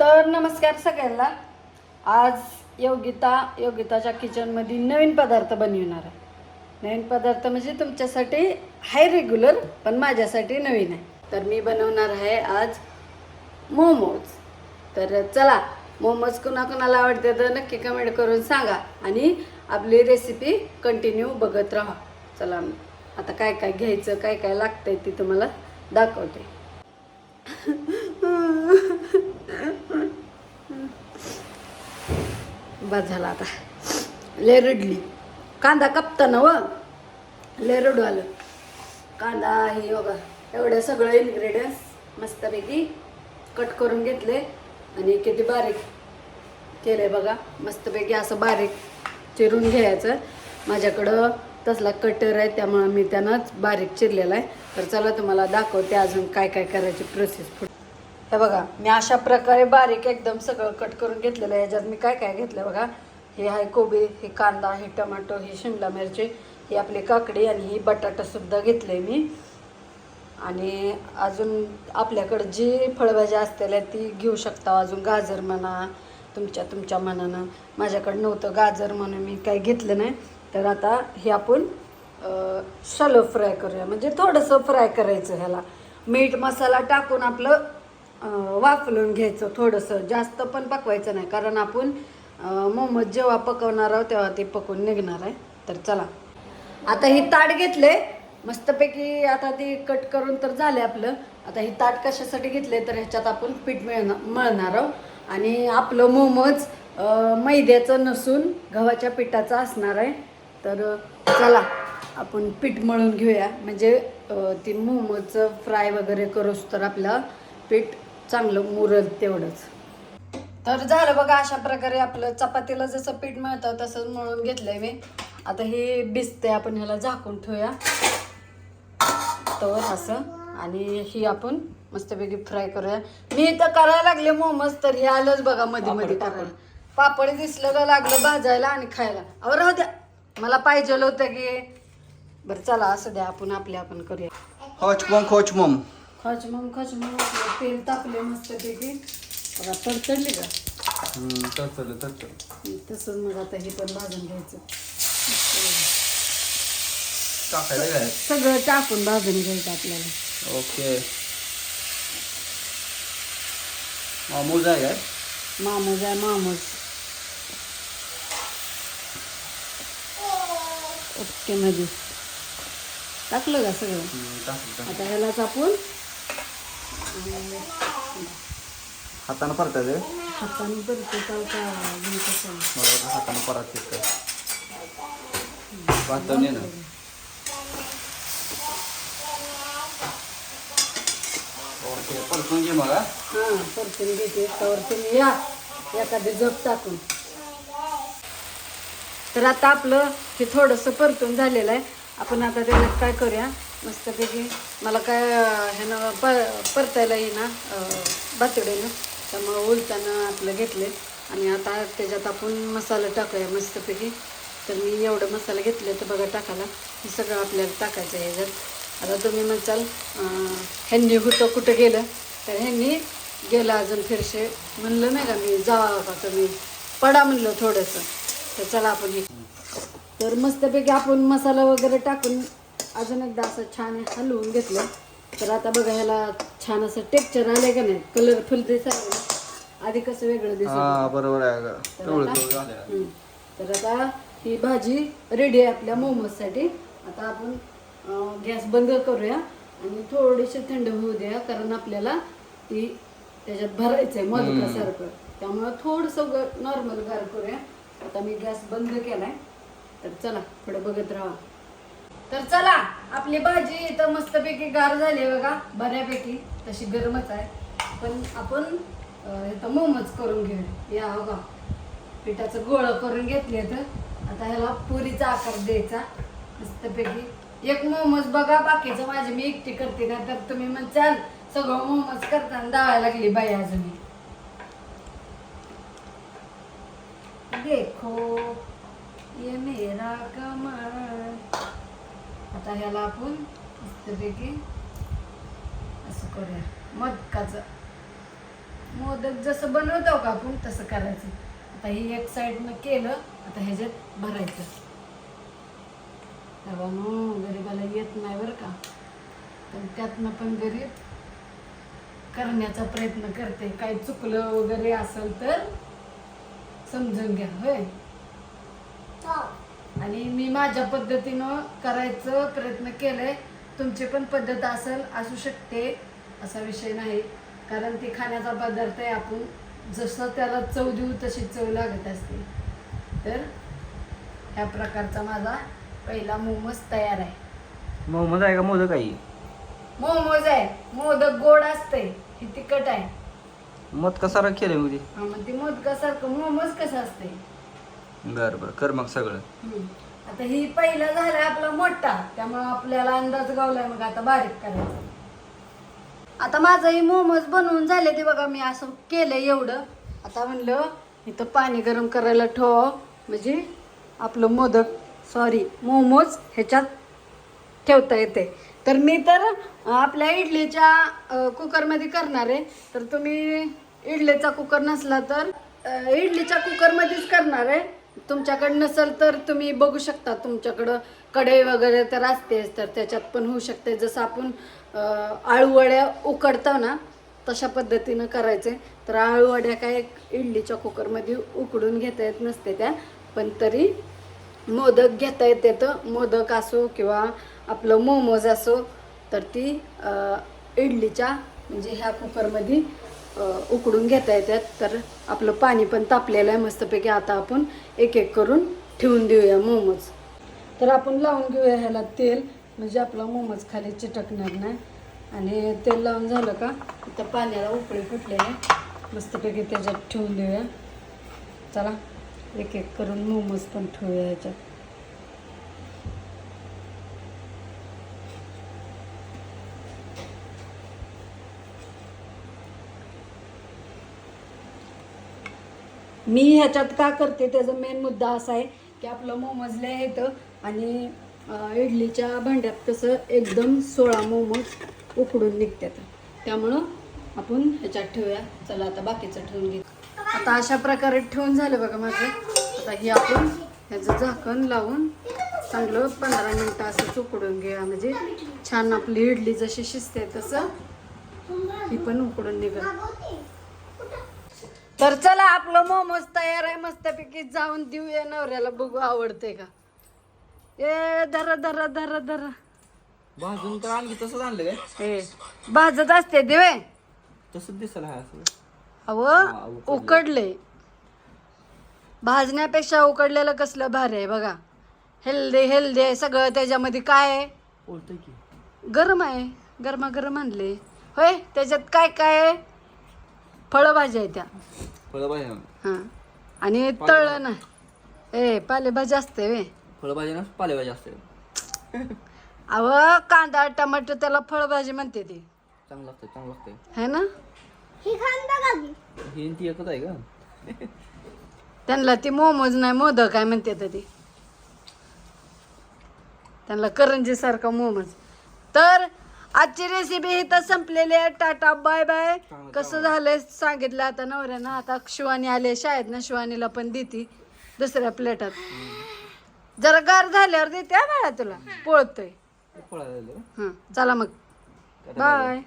तर नमस्कार सगळ्यांना. आज योगिता योगिताच्या किचनमध्ये नवीन पदार्थ बनविणार आहे. नवीन पदार्थ म्हणजे तुमच्यासाठी हाय रेग्युलर पण माझ्यासाठी नवीन आहे. तर मी बनवणार आहे आज मोमोज तर चला मोमोज कुणाकुणाला आवडते तर नक्की कमेंट करून सांगा आणि आपली रेसिपी कंटिन्यू बघत राहा. चला आता काय काय घ्यायचं काय काय लागतंय ती तुम्हाला दाखवते. बस झाला आता. ले रडली. कांदा कापताना व? ले रडू आलं. कांदा हे बघा एवढं सगळं इन्ग्रेडियंट्स मस्तपैकी कट करून घेतले आणि किती बारीक केले बघा. मस्तपैकी असं बारीक चिरून घ्यायचं. माझ्याकडं तसला कटर आहे त्यामुळं मी त्यानंच बारीक चिरलेला आहे. तर चला तुम्हाला दाखवते अजून काय काय करायची प्रोसेस पुढे. हे बघा मी अशा प्रकारे बारीक एकदम सगळं कट करून घेतलेलं आहे. याच्यात मी काय काय घेतलं बघा? हे आहे कोबी हे कांदा हे टमाटो ही शिमला मिरची ही आपली काकडी आणि ही बटाटासुद्धा घेतले मी. आणि अजून आपल्याकडं जी फळभाज्या असलेल्या ती घेऊ शकता. अजून गाजर म्हणा तुमच्या तुमच्या मनानं. माझ्याकडं नव्हतं गाजर म्हणून मी काही घेतलं नाही. तर आता हे आपण शलो फ्राय करूया. म्हणजे थोडंसं फ्राय करायचं ह्याला. मीठ मसाला टाकून आपलं वाफलून घ्यायचं थोडंसं. जास्त पण पकवायचं नाही कारण आपण मोमोज जेव्हा पकवणार आहोत तेव्हा ते पकवून निघणार आहे. तर चला. आता ही ताट घेतले. मस्तपैकी आता ती कट करून तर झाले आपलं. आता ही ताट कशासाठी घेतले तर ह्याच्यात आपण पीठ मिळणार मळणार आहोत. आणि आपलं मोमोज मैद्याचं नसून गव्हाच्या पिठाचं असणार आहे. तर चला आपण पीठ मळून घेऊया. म्हणजे ती मोमोजचं फ्राय वगैरे करूस तर आपलं पीठ चांगलं मुरल तेवढंच. तर झालं बघा अशा प्रकारे आपलं चपातीला जसं पीठ मिळतं तसंच मळून घेतलंय मी. आता हे भिजते आपण ह्याला झाकून ठेवूया. तर असं. आणि ही आपण मस्तपैकी फ्राय करूया. मी इथं करायला लागले मोमोज तर हे आलंच बघा मध्ये मध्ये करायला पापड. दिसलं का लागलं भाजायला आणि खायला. अहो राहू द्या. मला पाहिजे होतं की बरं चला असं द्या. आपण आपले आपण करूया. खोच मम खोच मम. खच मग खच मग आपलं तेल टाकले मस्तपैकी बघा तडतडली का? तरतलं तरतलं तसंच मग आता हे पण भाजून घ्यायचं. टाकायला काय? सगळं टाकून भाजून घ्यायचं आपल्याला. ओके. मामूज आहे काय? मामूज आहे मामूज. ओके मध्ये टाकलं का सगळं? हम्म, टाकलं, टाकलं. आता ह्यालाच आपण हातानं परतात आहे? हाताने परत का? घेऊन कसं मला वाटतं हातानं परत येत पाहतो ना? ओके परतून घे मला हां. परतून घेते. त्यावर तुम्ही या. एखादी झोप टाकून. तर आता आपलं हे थोडंसं परतून झालेलं आहे. आपण आता त्याला काय करूया? मस्तपैकी मला काय ह्यानं प परतायला येईना बातडीनं त्यामुळं उलटानं आपलं घेतले आणि आता त्याच्यात आपण मसाला टाकूया मस्तपैकी तर मी एवढं मसाला घेतले तर बघा टाकायला. हे सगळं आपल्याला टाकायचं आहे ह्याच्यात आता तुम्ही म्हणचाल ह्यांनी होतं कुठं गेलं? तर ह्यांनी गेलं अजून फिरशे. म्हणलं नाही का मी जावा का तुम्ही? पडा म्हणलं थोडंसं. तर चला आपण हे. तर मस्तपैकी आपण मसाला वगैरे टाकून अजून एकदा असं छान हलवून घेतलं. तर आता बघा ह्याला छान असं टेक्चर आलंय का नाही? कलरफुल दिसायला आधी कसं वेगळं दिसत हा बरोबर आहे तर आता- ही भाजी रेडी आहे आपल्या मोमोजसाठी. आता आपण गॅस बंद करूया आणि थोडीशी थंड होऊ द्या कारण आपल्याला ती त्याच्यात भरायचं आहे मधुकासारखं त्यामुळं थोडंसं नॉर्मल गार करूया. आता मी गॅस बंद केलाय. तर चला पुढे बघत राहा. तर चला आपली भाजी इथं मस्तपैकी गार झाली आहे बघा. बऱ्यापैकी तशी गरमच आहे. पण आपण इथं मोमोज करून घेऊ या बघा. पिठाचं गोळ करून घेतले तर. आता ह्याला पुरीचा आकार द्यायचा. मस्तपैकी. एक मोमोज बघा बाकीचं माझी मी एकटी करते ना तर तुम्ही म्हणचाल सगळं मोमोज करताना दावायला लागली बाई अजून. देखो ये मेरा कमळ आता ह्याला आपण मस्तपैकी असं करूया. मदकाचं मोदक जसं बनवतो का आपण तसं करायचं. आता ही एक साईडनं केलं आता ह्याच्यात भरायचं. तेव्हा मग गरीबाला येत नाही बरं का. पण त्यातनं पण गरीब करण्याचा प्रयत्न करते. काही चुकलं वगैरे असेल तर समजून घ्या होय? आणि मी माझ्या पद्धतीनं करायचं प्रयत्न केलंय. तुमची पण पद्धत असेल असू शकते असा विषय नाही. कारण ती खाण्याचा पदार्थ आहे आपण जसं त्याला चव देऊ तशी चव लागत असते. तर ह्या प्रकारचा माझा पहिला मोमोज तयार आहे. मोहम्मद आहे का मोदक आई मोमोज आहे. मोदक गोड असते हे तिखट आहे. मत कसा केलं मग ते मोदकासारखं मोमोज कसं असते बरं बरं. कर मग सगळं. हम्म. आता ही पहिला झालाय आपला मोठा. त्यामुळे आपल्याला अंदाज गावलाय मग आता बारीक करायचा. आता माझं ही मोमोज बनवून झाले ते बघा मी असं केलं एवढं. आता म्हणलं इथं पाणी गरम करायला ठेव. म्हणजे आपलं मोदक सॉरी मोमोज ह्याच्यात ठेवता येते तर मी तर अं, आपल्या इडलीच्या अं, कुकरमध्ये करणार आहे. तर तुम्ही इडलीचा कुकर नसला तर अं, इडलीच्या कुकरमध्येच करणार आहे. तुमच्याकडे नसेल तर तुम्ही बघू शकता. तुमच्याकडं कढई वगैरे तर असतेच तर त्याच्यात पण होऊ शकते. जसं आपण आळूवड्या उकडतो ना तशा पद्धतीनं करायचे. तर आळूवड्या काय इडलीच्या कुकरमध्ये उकडून घेता येत नसते त्या. पण तरी मोदक घेता येते तर. मोदक असो किंवा आपलं मोमोज असो तर ती इडलीच्या म्हणजे ह्या कुकरमध्ये उकडून घेता येतात. तर आपलं पाणी पण तापलेलं आहे मस्तपैकी. आता आपण एक एक करून ठेवून देऊया मोमोज. तर आपण लावून घेऊया ह्याला तेल. म्हणजे आपला मोमोज खाली चिटकणार नाही. आणि तेल लावून झालं का तर पाण्याला उकळी फुटले मस्तपैकी त्याच्यात ठेवून देऊया. चला एक एक करून मोमोज पण ठेवूया ह्याच्यात मी ह्याच्यात का करते त्याचा मेन मुद्दा असा आहे की आपलं मोमोजलं येतं आणि इडलीच्या भांड्यात कसं एकदम सोळा मोमोज उकडून निघतात त्यामुळं आपण ह्याच्यात ठेवूया. चला आता बाकीचं ठेवून घे आता अशा प्रकारे ठेवून झालं बघा माझं. आता ही आपण ह्याचं झाकण लावून चांगलं पंधरा मिनटं असं उकडून घेऊया. म्हणजे छान आपली इडली जशी शिजते तसं ही पण उकडून निघत तर चला आपलं मोमोज तयार आहे. मस्तपैकी जाऊन देऊया नवऱ्याला. बघू आवडते का? ए धरा धरा धरा धरा. भाजून तर आणखी तसंच आणलं काय? ए भाजत असते देवे तसंच दिसायला हा असं अव उकडलंय. उकडले भाजण्यापेक्षा उकडलेलं कसलं भारी आहे बघा. हेल्दी हेल्दी आहे सगळं. त्याच्यामध्ये काय आहे? बोलतोय की. गरम आहे. गरमागरम आणले होय त्याच्यात काय काय आहे? फळभाज्या आहे त्या. फळभाजी हां. आणि तळलं ना ए पालेभाजी असते वे फळभाजी ना पालेभाजी असते अव कांदा टमाटर त्याला फळभाजी म्हणते ती. चांगलं चांगलं लागतंय है ना? ही आणि ती एकच आहे का? त्यांना ती मोमोज नाही मोदक काय म्हणते तर ती. त्यांना करंजी सारखा मोमोज. तर आजची रेसिपी इथं संपलेली आहे. टाटा बाय बाय कसं झालंय सांगितलं आता नवऱ्यानं. आता शिवानी आले शाळेत ना शिवानीला पण देती दुसऱ्या प्लेटात जरा गार झाल्यावर देते हा बाळा तुला. पोळतोय. हं चला मग. बाय